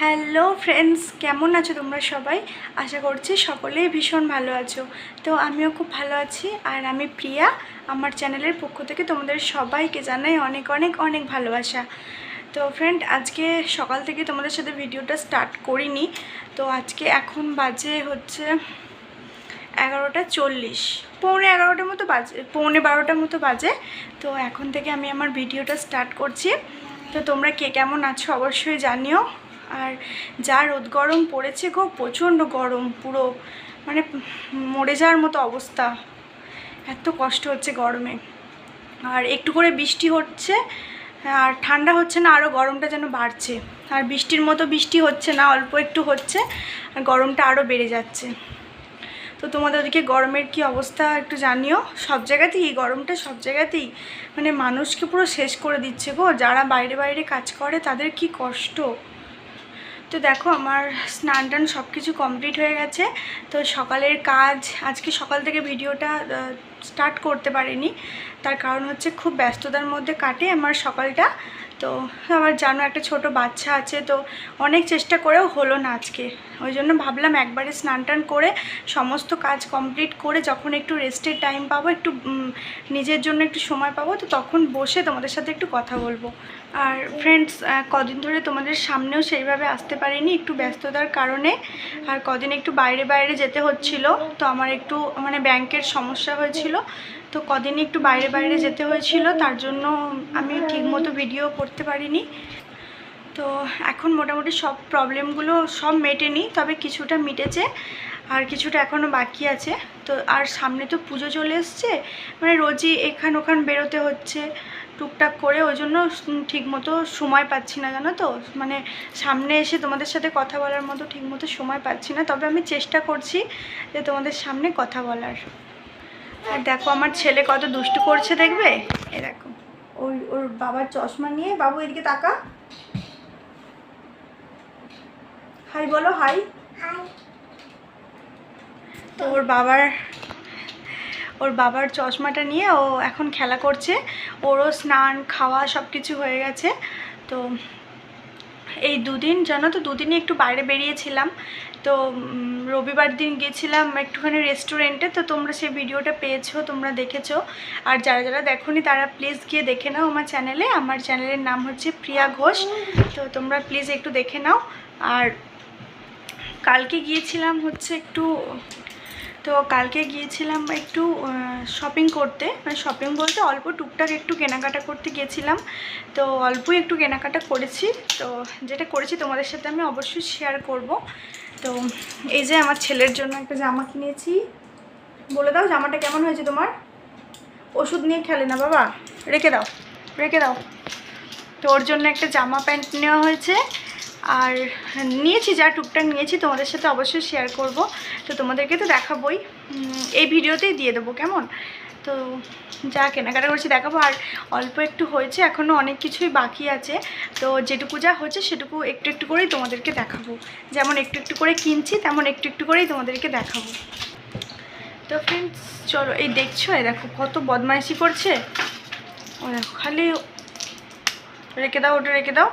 Hello friends কেমন আছো তোমরা সবাই? আশা করছি সকলেই ভীষণ ভালো আছো। তো আমিও খুব ভালো আছি আর আমি প্রিয়া, আমার চ্যানেলের পক্ষ থেকে তোমাদের সবাইকে জানাই অনেক অনেক অনেক ভালোবাসা। তো ফ্রেন্ড আজকে সকাল থেকে তোমাদের সাথে ভিডিওটা স্টার্ট করিনি। তো আজকে এখন বাজে হচ্ছে এগারোটা চল্লিশ। পৌনে এগারোটার মতো বাজে, পৌনে বারোটার মতো বাজে। তো এখন থেকে আমি আমার ভিডিওটা স্টার্ট করছি। তো তোমরা কে কেমন আছো অবশ্যই জানিও। আর যা রোদ গরম পড়েছে গো, প্রচণ্ড গরম, পুরো মানে মরে যাওয়ার মতো অবস্থা। এত কষ্ট হচ্ছে গরমে। আর একটু করে বৃষ্টি হচ্ছে, আর ঠান্ডা হচ্ছে না আরও গরমটা যেন বাড়ছে। আর বৃষ্টির মতো বৃষ্টি হচ্ছে না, অল্প একটু হচ্ছে, আর গরমটা আরও বেড়ে যাচ্ছে। তো তোমাদের ওদিকে গরমের কি অবস্থা একটু জানিও। সব জায়গাতেই, এই গরমটা সব জায়গাতেই মানে মানুষকে পুরো শেষ করে দিচ্ছে গো। যারা বাইরে বাইরে কাজ করে, তাদের কি কষ্ট? তো দেখো আমার স্নান টান সব কিছু কমপ্লিট হয়ে গেছে। তো সকালের কাজ, আজকে সকাল থেকে ভিডিওটা স্টার্ট করতে পারিনি। তার কারণ হচ্ছে খুব ব্যস্ততার মধ্যে কাটে আমার সকালটা। তো আমার জানো একটা ছোট বাচ্চা আছে, তো অনেক চেষ্টা করেও হলো না আজকে। ওই জন্য ভাবলাম একবারে স্নান টান করে সমস্ত কাজ কমপ্লিট করে যখন একটু রেস্টের টাইম পাবো, একটু নিজের জন্য একটু সময় পাবো, তো তখন বসে তোমাদের সাথে একটু কথা বলব। আর ফ্রেন্ডস কদিন ধরে তোমাদের সামনেও সেইভাবে আসতে পারিনি, একটু ব্যস্ততার কারণে। আর কদিন একটু বাইরে বাইরে যেতে হচ্ছিল, তো আমার একটু মানে ব্যাংকের সমস্যা হয়েছিল। তো কদিন একটু বাইরে বাইরে যেতে হয়েছিল, তার জন্য আমি ঠিকমতো ভিডিও করতে পারিনি। তো এখন মোটামুটি সব প্রবলেমগুলো সব মেটেনি, তবে কিছুটা মিটেছে আর কিছুটা এখনও বাকি আছে। তো আর সামনে তো পুজো চলে এসছে মানে রোজই এখান ওখান বেরোতে হচ্ছে, টুকটাক করে, ওই জন্য ঠিক মতো সময় পাচ্ছি না, জানো তো? মানে সামনে এসে তোমাদের সাথে কথা বলার মতো ঠিক মতো সময় পাচ্ছি না, তবে আমি চেষ্টা করছি যে তোমাদের সামনে কথা বলার। আর দেখো আমার ছেলে কত দুষ্টু করছে দেখবে? এ দেখো। ওই ওর বাবার চশমা নিয়ে বাবু এদিকে তাকা। হাই বলো হাই। তো ওর বাবার ওর বাবার চশমাটা নিয়ে ও এখন খেলা করছে। ওরও স্নান খাওয়া সব কিছু হয়ে গেছে। তো এই দুদিন, জানো তো, দুদিনই একটু বাইরে বেরিয়েছিলাম। তো রবিবার দিন গেছিলাম একটুখানি রেস্টুরেন্টে তো তোমরা সেই ভিডিওটা পেয়েছ, তোমরা দেখেছ। আর যারা যারা দেখোনি, তারা প্লিজ গিয়ে দেখে নাও আমার চ্যানেলে আমার চ্যানেলের নাম হচ্ছে প্রিয়া ঘোষ। তো তোমরা প্লিজ একটু দেখে নাও। আর কালকে গিয়েছিলাম হচ্ছে একটু তো কালকে গিয়েছিলাম একটু শপিং করতে। মানে শপিং বলতে অল্প টুকটাক একটু কেনাকাটা করতে গিয়েছিলাম তো অল্পই একটু কেনাকাটা করেছি। তো যেটা করেছি তোমাদের সাথে আমি অবশ্যই শেয়ার করব। তো এই যে আমার ছেলের জন্য একটা জামা কিনেছি। বলে দাও জামাটা কেমন হয়েছে তোমার? ওষুধ নিয়ে খেলে না বাবা। রেখে দাও রেখে দাও। তো ওর জন্য একটা জামা প্যান্ট নেওয়া হয়েছে। আর নিয়েছি, যা টুকটাক নিয়েছি, তোমাদের সাথে অবশ্যই শেয়ার করব। তো তোমাদেরকে তো দেখাবই। এই ভিডিওতেই দিয়ে দেবো, কেমন? তো যা কেনাকাটা করছি দেখাবো। আর অল্প একটু হয়েছে এখনও অনেক কিছুই বাকি আছে। তো যেটুকু যা হচ্ছে সেটুকু একটু একটু করেই তোমাদেরকে দেখাবো। যেমন একটু একটু করে কিনছি, তেমন একটু একটু করেই তোমাদেরকে দেখাবো। তো ফ্রেন্ডস চলো, এই দেখছ, এই দেখো, কত বদমাইশি করছে। ও দেখো, খালি রেখে দাও, ওটা রেখে দাও।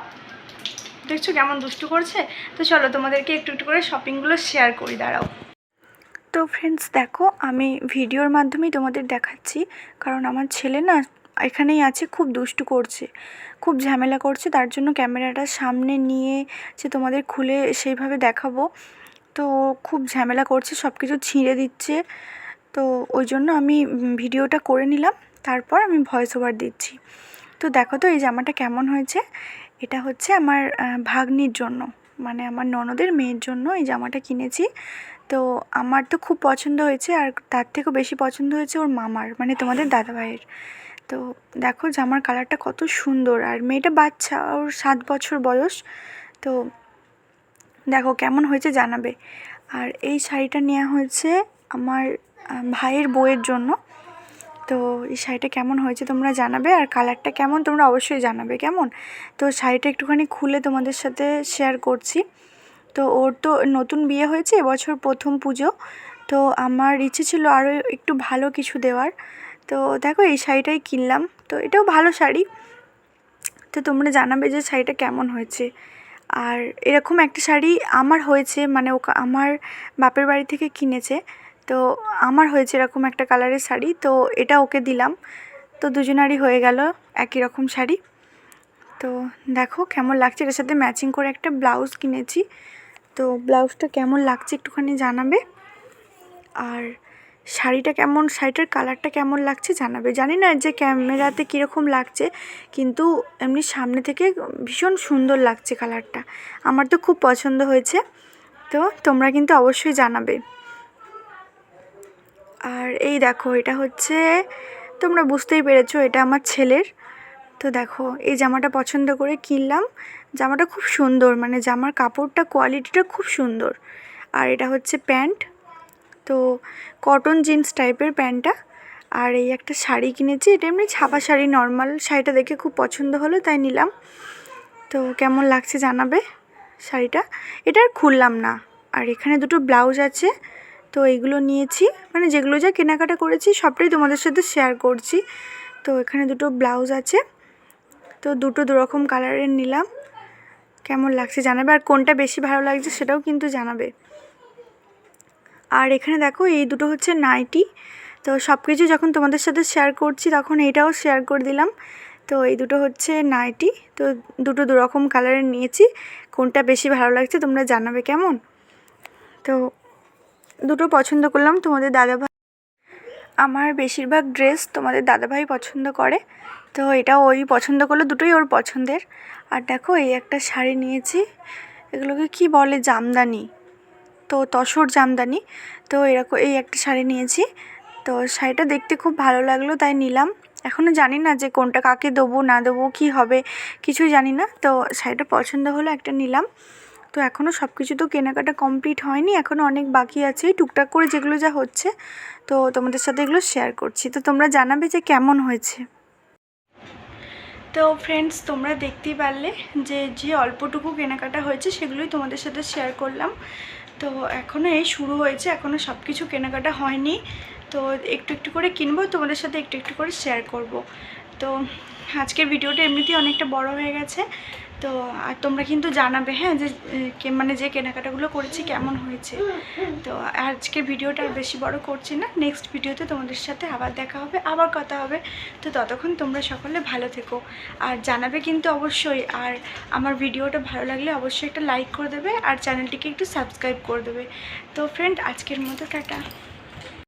দেখছ কেমন দুষ্টু করছে? তো চলো তোমাদেরকে একটু একটু করে শপিংগুলো শেয়ার করি, দাঁড়াও। তো ফ্রেন্ডস দেখো, আমি ভিডিওর মাধ্যমেই তোমাদের দেখাচ্ছি। কারণ আমার ছেলে না এখানেই আছে, খুব দুষ্টু করছে, খুব ঝামেলা করছে। তার জন্য ক্যামেরাটা সামনে নিয়ে যে তোমাদের খুলে সেইভাবে দেখাবো। তো খুব ঝামেলা করছে সব কিছু ছিঁড়ে দিচ্ছে। তো ওই জন্য আমি ভিডিওটা করে নিলাম। তারপর আমি ভয়েস ওভার দিচ্ছি। তো দেখো তো এই জামাটা কেমন হয়েছে? এটা হচ্ছে আমার ভাগ্নির জন্য। মানে আমার ননদের মেয়ের জন্য এই জামাটা কিনেছি। তো আমার তো খুব পছন্দ হয়েছে আর তার থেকেও বেশি পছন্দ হয়েছে ওর মামার মানে তোমাদের দাদাভাইয়ের। তো দেখো জামার কালারটা কত সুন্দর। আর মেয়েটা বাচ্চা, ওর সাত বছর বয়স। তো দেখো কেমন হয়েছে জানাবে। আর এই শাড়িটা নেওয়া হয়েছে আমার ভাইয়ের বউয়ের জন্য। তো এই শাড়িটা কেমন হয়েছে তোমরা জানাবে আর কালারটা কেমন তোমরা অবশ্যই জানাবে, কেমন? তো শাড়িটা একটুখানি খুলে তোমাদের সাথে শেয়ার করছি। তো ওর তো নতুন বিয়ে হয়েছে, এবছর প্রথম পুজো। তো আমার ইচ্ছে ছিল আরও একটু ভালো কিছু দেওয়ার। তো দেখো এই শাড়িটাই কিনলাম, তো এটাও ভালো শাড়ি। তো তোমরা জানাবে যে শাড়িটা কেমন হয়েছে। আর এরকম একটা শাড়ি আমার হয়েছে মানে আমার বাপের বাড়ি থেকে কিনেছে। তো আমার হয়েছে এরকম একটা কালারের শাড়ি, তো এটা ওকে দিলাম। তো দুজনারই হয়ে গেল একই রকম শাড়ি। তো দেখো কেমন লাগছে, এটার সাথে ম্যাচিং করে একটা ব্লাউজ কিনেছি। তো ব্লাউজটা কেমন লাগছে একটুখানি জানাবে। আর শাড়িটা কেমন, শাড়িটার কালারটা কেমন লাগছে জানাবে। জানি না যে ক্যামেরাতে কীরকম লাগছে, কিন্তু এমনি সামনে থেকে ভীষণ সুন্দর লাগছে কালারটা আমার তো খুব পছন্দ হয়েছে। তো তোমরা কিন্তু অবশ্যই জানাবে। আর এই দেখো, এটা হচ্ছে, তোমরা বুঝতেই পেরেছ, এটা আমার ছেলের। তো দেখো, এই জামাটা পছন্দ করে কিনলাম। জামাটা খুব সুন্দর মানে জামার কাপড়টা কোয়ালিটিটা খুব সুন্দর। আর এটা হচ্ছে প্যান্ট। তো কটন জিন্স টাইপের প্যান্টটা। আর এই একটা শাড়ি কিনেছি, এটা এমনি ছাপা শাড়ি নর্মাল শাড়িটা দেখে খুব পছন্দ হলো, তাই নিলাম। তো কেমন লাগছে জানাবে শাড়িটা? এটা আর খুললাম না। আর এখানে দুটো ব্লাউজ আছে। তো এইগুলো নিয়েছি। মানে যেগুলো যা কেনাকাটা করেছি, সবটাই তোমাদের সাথে শেয়ার করছি। তো এখানে দুটো ব্লাউজ আছে। তো দুটো দুরকম কালারের নিলাম। কেমন লাগছে জানাবে? আর কোনটা বেশি ভালো লাগছে সেটাও কিন্তু জানাবে। আর এখানে দেখো, এই দুটো হচ্ছে নাইটি তো সব কিছু যখন তোমাদের সাথে শেয়ার করছি, তখন এইটাও শেয়ার করে দিলাম। তো এই দুটো হচ্ছে নাইটি তো দুটো দুরকম কালারের নিয়েছি। কোনটা বেশি ভালো লাগছে তোমরা জানাবে কেমন? তো দুটো পছন্দ করলাম, তোমাদের দাদাভাই আমার বেশিরভাগ ড্রেস তোমাদের দাদাভাই পছন্দ করে। তো এটা ওই পছন্দ করল, দুটোই ওর পছন্দের। আর দেখো, এই একটা শাড়ি নিয়েছি, এগুলোকে কি বলে জামদানি? তো তসর জামদানি। তো এরকম এই একটা শাড়ি নিয়েছি। তো শাড়িটা দেখতে খুব ভালো লাগল, তাই নিলাম। এখনও জানি না যে কোনটা কাকে দেবো, না দেবো, কী হবে, কিছুই জানি না। তো শাড়িটা পছন্দ হলো, একটা নিলাম। তো এখনও সব কিছু তো কেনাকাটা কমপ্লিট হয়নি এখনও অনেক বাকি আছে টুকটাক করে যেগুলো যা হচ্ছে। তো তোমাদের সাথে এগুলো শেয়ার করছি। তো তোমরা জানাবে যে কেমন হয়েছে। তো ফ্রেন্ডস তোমরা দেখতেই পারলে যে যে অল্পটুকু কেনাকাটা হয়েছে, সেগুলোই তোমাদের সাথে শেয়ার করলাম। তো এখনও এই শুরু হয়েছে এখনও সব কিছু কেনাকাটা হয়নি। তো একটু একটু করে কিনবো, তোমাদের সাথে একটু একটু করে শেয়ার করব। তো আজকের ভিডিওটা এমনিতেই অনেকটা বড় হয়ে গেছে। তো আর তোমরা কিন্তু জানাবে হ্যাঁ যে মানে যে কেনাকাটাগুলো করেছি, কেমন হয়েছে। তো আজকের ভিডিওটা আর বেশি বড় করছি না। নেক্সট ভিডিওতে তোমাদের সাথে আবার দেখা হবে, আবার কথা হবে। তো ততক্ষণ তোমরা সকলে ভালো থেকো। আর জানাবে কিন্তু অবশ্যই। আর আমার ভিডিওটা ভালো লাগলে অবশ্যই একটা লাইক করে দেবে। আর চ্যানেলটিকে একটু সাবস্ক্রাইব করে দেবে। তো ফ্রেন্ড আজকের মতো, টাটা।